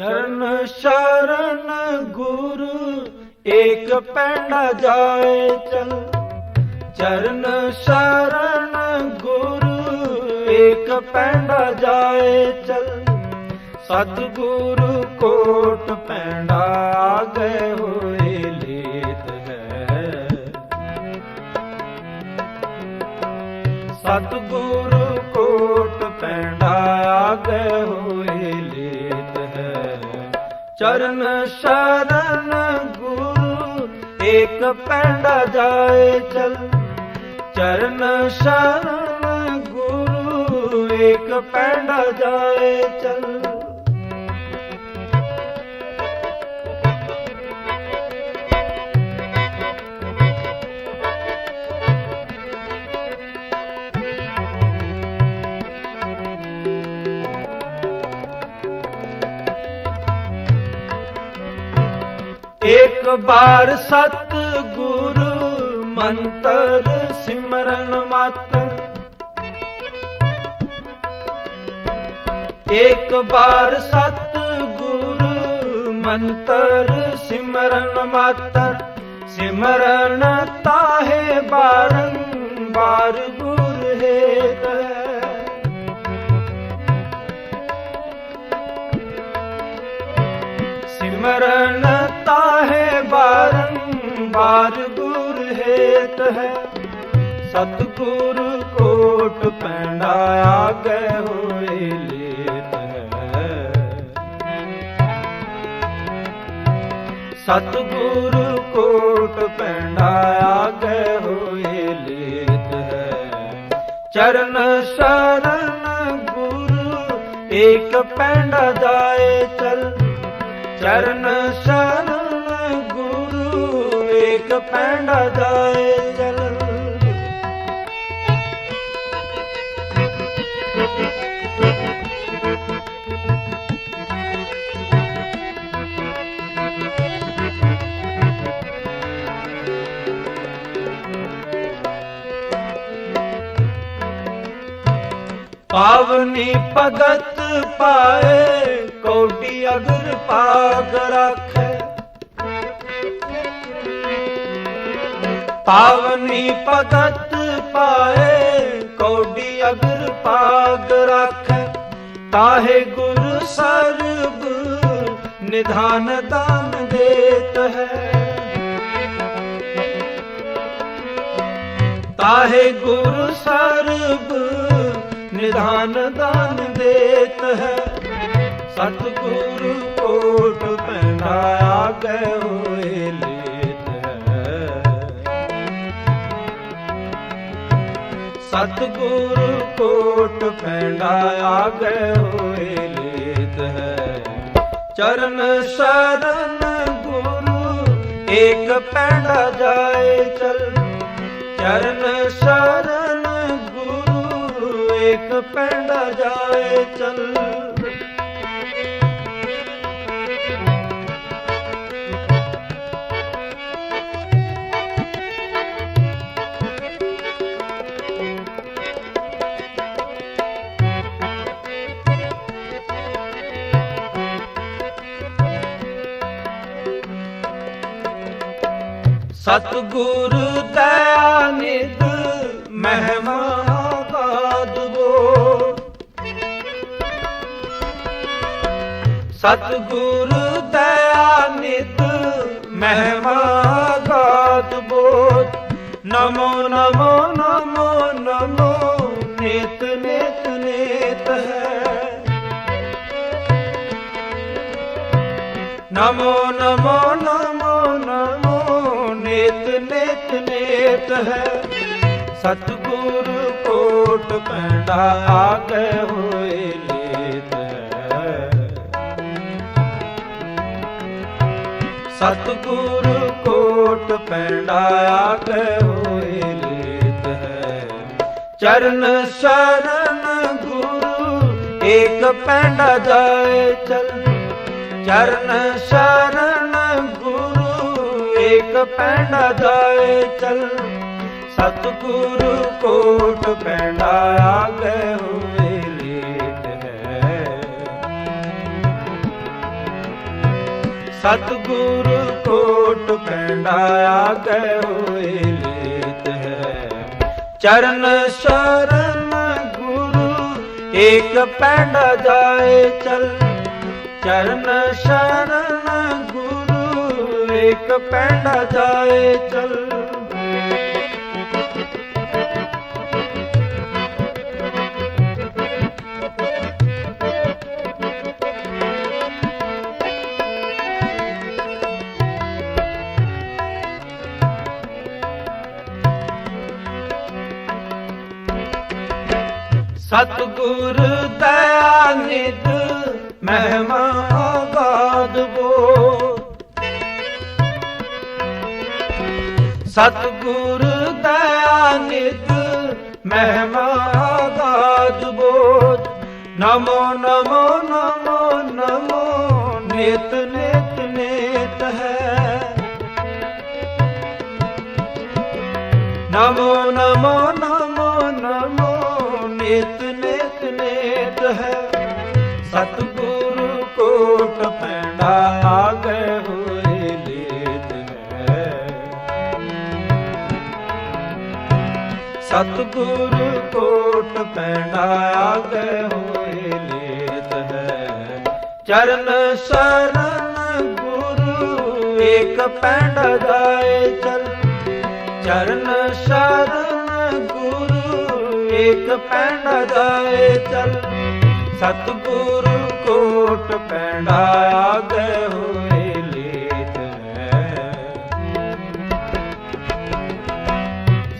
ਚਰਨ ਸ਼ਰਨ ਗੁਰੂ ਏਕ ਪੈਂਡਾ ਜਾਏ ਚਲ। ਚਰਨ ਸ਼ਰਨ ਗੁਰੂ ਏਕ ਪੈਂਡਾ ਜਾਏ ਚਲ। ਸਤਿਗੁਰੂ ਕੋਟ ਪੈਂਡਾ ਗਏ ਹੋਏ ਲੇਤ ਹੈ। ਸਤਿਗੁਰੂ ਕੋਟ ਪੈਂਡਾ ਗਏ ਹੋਏ ਚਰਨ ਸ਼ਰਨ ਗੁਰੂ ਏਕ ਪੈਂਡਾ ਜਾਏ ਚਲ। ਚਰਨ ਸ਼ਰਨ ਗੁਰੂ ਏਕ ਪੈਂਡਾ ਜਾਏ ਚਲ। ਇੱਕ ਬਾਰ ਸਤ ਗੁਰੂ ਮੰਤਰ ਸਿਮਰਨ ਮਤ। ਇੱਕ ਬਾਰ ਸਤ ਗੁਰੂ ਮੰਤਰ ਸਿਮਰਨ ਮਤ। ਸਿਮਰਨ ਤਾਹੇ ਬਾਰੰਬਾਰ ਹੇਤ ਹੈ। ਸਤਿਗੁਰ ਕੋਟ ਪੈਂਡਾ ਆਗੇ ਹੋਏ ਲੇਤ ਹੈ। ਸਤਿਗੁਰ ਕੋਟ ਪੈਂਡਾ ਆਗੇ ਹੋਏ ਲੇਤ ਹੈ। ਚਰਨ ਸ਼ਰਨ ਗੁਰੂ ਏਕ ਪੈਂਡਾ ਜਾਏ ਚਲ। ਚਰਨ ਸ਼ਰਨ ਗੁਰੂ ਏਕ ਪੈਂਡਾ ਜਾਏ ਪਾਵਨੀ ਭਗਤ ਪਾਏ, ਕੋਟੀ ਅਗਰ ਪਾਗ ਰੱਖੇ। ਪਾਵਨੀ ਭਗਤ ਪਾਏ ਕੋਡੀ ਅਗਰ ਪਾਗ ਰੱਖੇ। ਤਾਹੇ ਗੁਰ ਸਰਬ ਨਿਧਾਨ ਦਾਨ ਦੇਤ ਹੈ। ਤਾਹੇ ਗੁਰ ਸਰਬ ਨਿਧਾਨ ਦਾਨ ਦੇਤ ਹੈ। ਸਤਿਗੁਰੂ ਕੋਟ ਪੈਂਡਾ ਆਗੇ ਹੋਏ ਲੇਤ ਹੈ। ਸਤਿਗੁਰੂ ਕੋਟ ਪੈਂਡਾ ਆਗੇ ਹੋਏ ਲੇਤ ਹੈ। ਚਰਨ ਸ਼ਰਨ ਗੁਰੂ ਏਕ ਪੈਂਡਾ ਜਾਏ ਚਲ ਚਰਨ ਸ਼ਰਨ ਗੁਰੂ ਏਕ ਜਾਏ ਚੱਲ। ਸਤਿਗੁਰ ਦਇਆ ਨਿਧ ਸਤਿਗੁਰ ਦਇਆ ਨਿਧ ਮਹਿਮਾ ਗਾਦਵੋ ਨਮੋ ਨਮੋ ਨਮੋ ਨਮੋ, ਨਿਤ ਨਿਤ ਨਿਤ ਹੈ। ਨਮੋ ਨਮੋ ਨਮੋ ਨਮੋ, ਨਿਤ ਨਿਤ ਨਿਤ ਹੈ। ਸਤਿਗੁਰ ਕੋਟ ਪੈਂਡਾ ਆਗੇ ਹੋਏ ਸਤਿਗੁਰ ਕੋਟ ਪੈਂਡਾ ਆਗੇ ਹੋਏ ਲੇਤ ਹੈ। ਚਰਨ ਸ਼ਰਨ ਗੁਰੂ ਏਕ ਪੈਂਡਾ ਜਾਏ ਚਲ। ਚਰਨ ਸ਼ਰਨ ਗੁਰੂ ਏਕ ਪੈਂਡਾ ਜਾਏ ਚਲ। ਸਤਿਗੁਰੂ ਕੋਟ ਪੈਂਡਾ ਆਗੇ ਸਤਿਗੁਰ ਕੋਟ ਪੈਂਡਾ ਆਗੇ ਹੋਏ ਲੇਤ ਹੈ। ਚਰਨ ਸ਼ਰਨ ਗੁਰੂ, ਏਕ ਪੈਂਡਾ ਜਾਏ ਚਲ। ਚਰਨ ਸ਼ਰਨ ਗੁਰੂ, ਏਕ ਪੈਂਡ ਜਾਏ ਚਲ। ਸਤਿਗੁਰ ਦਇਆ ਨਿਧ ਮਹਿਮਾ ਆਗਾਦ ਬੋ। ਸਤਿਗੁਰ ਦਇਆ ਨਿਧ ਮਹਿਮਾ ਆਗਾਦ ਬੋ। ਨਮੋ ਨਮੋ ਨਮੋ ਨਮੋ ਨਿਤ ਨਿਤ ਨਿਤ ਨਿਤ ਹੈ। ਸਤਿਗੁਰੂ ਕੋਟ ਪੈਂਡਾ ਆਗੇ ਹੋਏ ਲੇਤ ਹੈ। ਸਤਿਗੁਰੂ ਕੋਟ ਪੈਂਡਾ ਆਗੇ ਹੋਏ ਲੇਤ ਹੈ। ਚਰਨ ਸ਼ਰਨ ਗੁਰੂ ਏਕ ਪੈਂਡਾ ਜਾਏ ਚਲ ਚਰਨ ਸ਼ਰਨ ਏਕ ਪੈਂਡਾ ਜਾਏ ਚਲ। ਸਤਿਗੁਰੂ ਕੋਟ ਪੈਂਡਾ ਆਗੇ ਹੋਏ ਲੇਤ ਹੈ।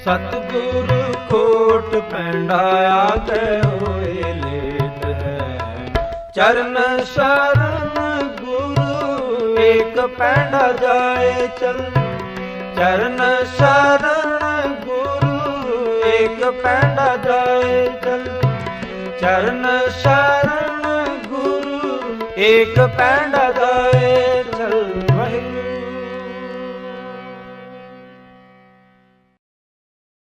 ਸਤਿਗੁਰੂ ਕੋਟ ਪੈਂਡਾ ਆਗੇ ਹੋਏ ਲੇਤ ਚਰਨ ਸ਼ਰਨ ਗੁਰੂ ਏਕ ਪੈਂਡਾ ਜਾਏ ਚਲ। ਚਰਨ ਸ਼ਰਨ ਏਕ ਪੈਂਡਾ ਜਾਏ ਚਲ ਚਰਨ ਸ਼ਰਨ ਗੁਰੂ ਏਕ ਪੈਂਡਾ ਜਾਏ